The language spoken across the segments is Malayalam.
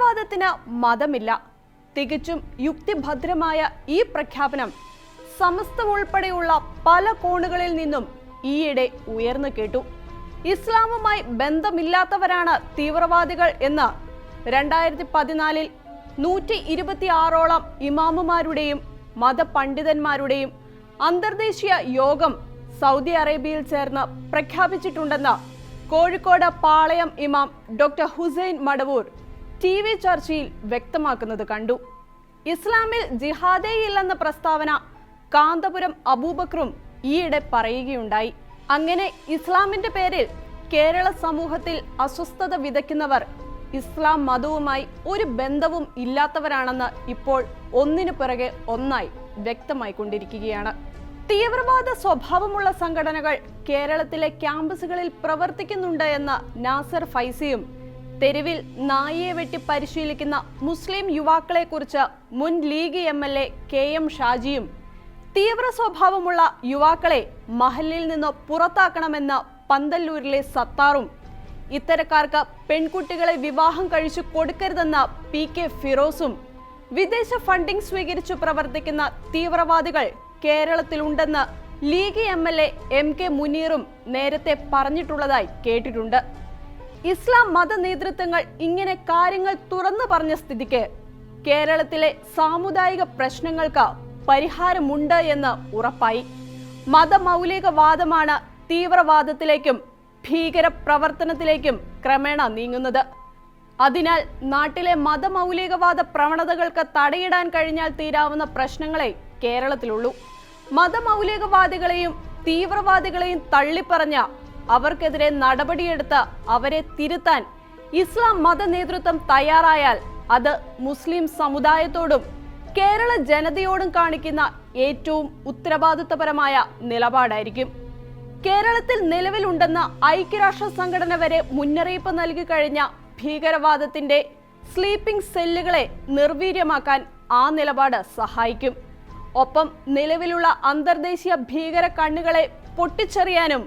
തീവ്രവാദത്തിന് മതമില്ല. തികച്ചും യുക്തിഭദ്രമായ ഈ പ്രഖ്യാപനം സമസ്തം ഉൾപ്പെടെയുള്ള പല കോണുകളിൽ നിന്നും ഈയിടെ ഉയർന്നു കേട്ടു. ഇസ്ലാമുമായി ബന്ധമില്ലാത്തവരാണ് തീവ്രവാദികൾ എന്ന് രണ്ടായിരത്തി പതിനാലിൽ നൂറ്റി ഇരുപത്തി ആറോളം ഇമാമുമാരുടെയും മതപണ്ഡിതന്മാരുടെയും അന്തർദേശീയ യോഗം സൗദി അറേബ്യയിൽ ചേർന്ന് പ്രഖ്യാപിച്ചിട്ടുണ്ടെന്ന് കോഴിക്കോട് പാളയം ഇമാം doctor Hussain Madavoor T V ചർച്ചയിൽ വ്യക്തമാക്കുന്നത് കണ്ടു. ഇസ്ലാമിൽ ജിഹാദേ ഇല്ലെന്ന പ്രസ്താവന കാന്തപുരം അബൂബക്രും ഈയിടെ പറയുകയുണ്ടായി. അങ്ങനെ ഇസ്ലാമിന്റെ പേരിൽ കേരള സമൂഹത്തിൽ അസ്വസ്ഥത വിതയ്ക്കുന്നവർ ഇസ്ലാം മതവുമായി ഒരു ബന്ധവും ഇല്ലാത്തവരാണെന്ന് ഇപ്പോൾ ഒന്നിനു പിറകെ ഒന്നായി വ്യക്തമായി കൊണ്ടിരിക്കുകയാണ്. തീവ്രവാദ സ്വഭാവമുള്ള സംഘടനകൾ കേരളത്തിലെ ക്യാമ്പസുകളിൽ പ്രവർത്തിക്കുന്നുണ്ട് എന്ന നാസർ ഫൈസിയും തെരുവിൽ നായയെ വെട്ടി പരിശീലിക്കുന്ന മുസ്ലിം യുവാക്കളെക്കുറിച്ച് മുൻ League M L A K M ഷാജിയും തീവ്ര സ്വഭാവമുള്ള യുവാക്കളെ മഹലിൽ നിന്ന് പുറത്താക്കണമെന്ന് പന്തല്ലൂരിലെ സത്താറും. ഇത്തരക്കാർക്ക് പെൺകുട്ടികളെ വിവാഹം കഴിച്ചു കൊടുക്കരുതെന്ന പി കെ ഫിറോസും വിദേശ ഫണ്ടിംഗ് സ്വീകരിച്ചു പ്രവർത്തിക്കുന്ന തീവ്രവാദികൾ കേരളത്തിലുണ്ടെന്ന് League M L A M K മുനീറും നേരത്തെ പറഞ്ഞിട്ടുള്ളതായി കേട്ടിട്ടുണ്ട്. ഇസ്ലാം മത നേതൃത്വങ്ങൾ ഇങ്ങനെ കാര്യങ്ങൾ തുറന്നു പറഞ്ഞ സ്ഥിതിക്ക് കേരളത്തിലെ സാമുദായിക പ്രശ്നങ്ങൾക്ക് പരിഹാരമുണ്ട് എന്ന് ഉറപ്പായി. മതമൗലികവാദമാണ് തീവ്രവാദത്തിലേക്കും ഭീകര പ്രവർത്തനത്തിലേക്കും ക്രമേണ നീങ്ങുന്നത്. അതിനാൽ നാട്ടിലെ മതമൗലികവാദ പ്രവണതകൾക്ക് തടയിടാൻ കഴിഞ്ഞാൽ തീരാവുന്ന പ്രശ്നങ്ങളെ കേരളത്തിലുള്ളൂ. മതമൗലികവാദികളെയും തീവ്രവാദികളെയും തള്ളിപ്പറഞ്ഞ അവർക്കെതിരെ നടപടിയെടുത്ത് അവരെ തിരുത്താൻ ഇസ്ലാം മത നേതൃത്വം തയ്യാറായാൽ അത് മുസ്ലിം സമുദായത്തോടും കേരള ജനതയോടും കാണിക്കുന്ന ഏറ്റവും ഉത്തരവാദിത്തപരമായ നിലപാടായിരിക്കും. കേരളത്തിൽ നിലവിലുണ്ടെന്ന ഐക്യരാഷ്ട്ര സംഘടന വരെ മുന്നറിയിപ്പ് നൽകി കഴിഞ്ഞ ഭീകരവാദത്തിന്റെ സ്ലീപ്പിംഗ് സെല്ലുകളെ നിർവീര്യമാക്കാൻ ആ നിലപാട് സഹായിക്കും. ഒപ്പം നിലവിലുള്ള അന്തർദേശീയ ഭീകര കണ്ണുകളെ പൊട്ടിച്ചെറിയാനും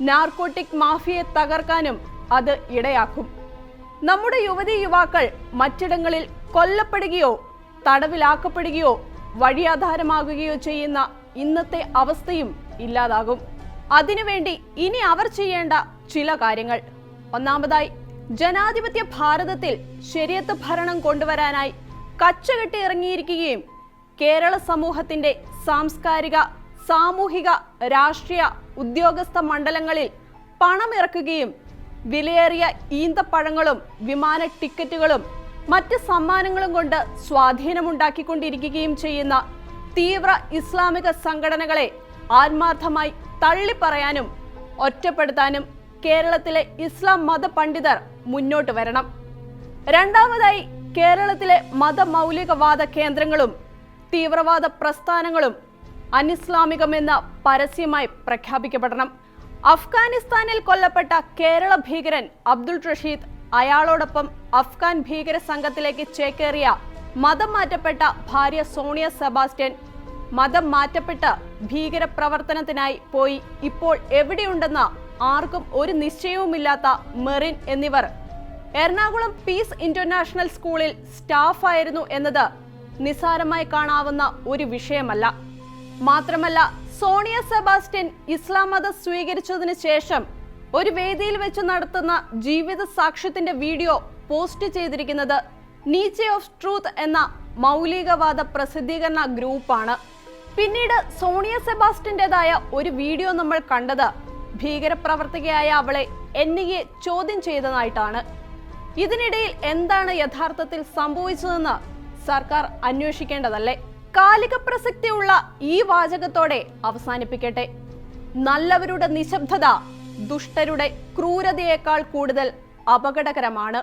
നാർക്കോട്ടിക് മാഫിയെ തകർക്കാനും അത് ഇടയാക്കും. നമ്മുടെ യുവതി യുവാക്കൾ മറ്റിടങ്ങളിൽ കൊല്ലപ്പെടുകയോ തടവിലാക്കപ്പെടുകയോ വഴിയാധാരമാകുകയോ ചെയ്യുന്ന ഇന്നത്തെ അവസ്ഥയും ഇല്ലാതാകും. അതിനുവേണ്ടി ഇനി അവർ ചെയ്യേണ്ട ചില കാര്യങ്ങൾ. ഒന്നാമതായി ജനാധിപത്യ ഭാരതത്തിൽ ശരിയത്ത് ഭരണം കൊണ്ടുവരാനായി കച്ചകെട്ടി ഇറങ്ങിയിരിക്കുകയും കേരള സമൂഹത്തിന്റെ സാംസ്കാരിക സാമൂഹിക രാഷ്ട്രീയ ഉദ്യോഗസ്ഥ മണ്ഡലങ്ങളിൽ പണമിറക്കുകയും വിലയേറിയ ഈന്തപ്പഴങ്ങളും വിമാന ടിക്കറ്റുകളും മറ്റ് സമ്മാനങ്ങളും കൊണ്ട് സ്വാധീനമുണ്ടാക്കിക്കൊണ്ടിരിക്കുകയും ചെയ്യുന്ന തീവ്ര ഇസ്ലാമിക സംഘടനകളെ ആത്മാർത്ഥമായി തള്ളിപ്പറയാനും ഒറ്റപ്പെടുത്താനും കേരളത്തിലെ ഇസ്ലാം മത പണ്ഡിതർ മുന്നോട്ട് വരണം. രണ്ടാമതായി കേരളത്തിലെ മതമൗലികവാദ കേന്ദ്രങ്ങളും തീവ്രവാദ പ്രസ്ഥാനങ്ങളും അനിസ്ലാമികമെന്ന് പരസ്യമായി പ്രഖ്യാപിക്കപ്പെടണം. അഫ്ഗാനിസ്ഥാനിൽ കൊല്ലപ്പെട്ട കേരള ഭീകരൻ അബ്ദുൾ റഷീദ് അയാളോടൊപ്പം അഫ്ഗാൻ ഭീകര സംഘത്തിലേക്ക് ചേക്കേറിയ മതം മാറ്റപ്പെട്ട ഭാര്യ സോണിയ സെബാസ്റ്റ്യൻ മതം മാറ്റപ്പെട്ട് ഭീകര പ്രവർത്തനത്തിനായി പോയി. ഇപ്പോൾ എവിടെയുണ്ടെന്ന ആർക്കും ഒരു നിശ്ചയവുമില്ലാത്ത മെറിൻ എന്നിവർ. എറണാകുളം പീസ് ഇന്റർനാഷണൽ സ്കൂളിൽ സ്റ്റാഫായിരുന്നു എന്നത് നിസ്സാരമായി കാണാവുന്ന ഒരു വിഷയമല്ല. മാത്രമല്ല സോണിയ സെബാസ്റ്റ്യൻ ഇസ്ലാം മതം സ്വീകരിച്ചതിന് ശേഷം ഒരു വേദിയിൽ വെച്ച് നടത്തുന്ന ജീവിത സാക്ഷ്യത്തിന്റെ വീഡിയോ പോസ്റ്റ് ചെയ്തിരിക്കുന്നത് നീച്ചെ ഓഫ് ട്രൂത്ത് എന്ന മൗലികവാദ പ്രസിദ്ധീകരണ ഗ്രൂപ്പാണ്. പിന്നീട് സോണിയ സെബാസ്റ്റിന്റെതായ ഒരു വീഡിയോ നമ്മൾ കണ്ടത് ഭീകരപ്രവർത്തകയായ അവളെ ഐ ചോദ്യം ചെയ്തതായിട്ടാണ്. ഇതിനിടയിൽ എന്താണ് യഥാർത്ഥത്തിൽ സംഭവിച്ചതെന്ന് സർക്കാർ അന്വേഷിക്കേണ്ടതല്ലേ? കാലിക പ്രസക്തിയുള്ള ഈ വാചകത്തോടെ അവസാനിപ്പിക്കട്ടെ. നല്ലവരുടെ നിശബ്ദത ദുഷ്ടരുടെ ക്രൂരതയേക്കാൾ കൂടുതൽ അപകടകരമാണ്.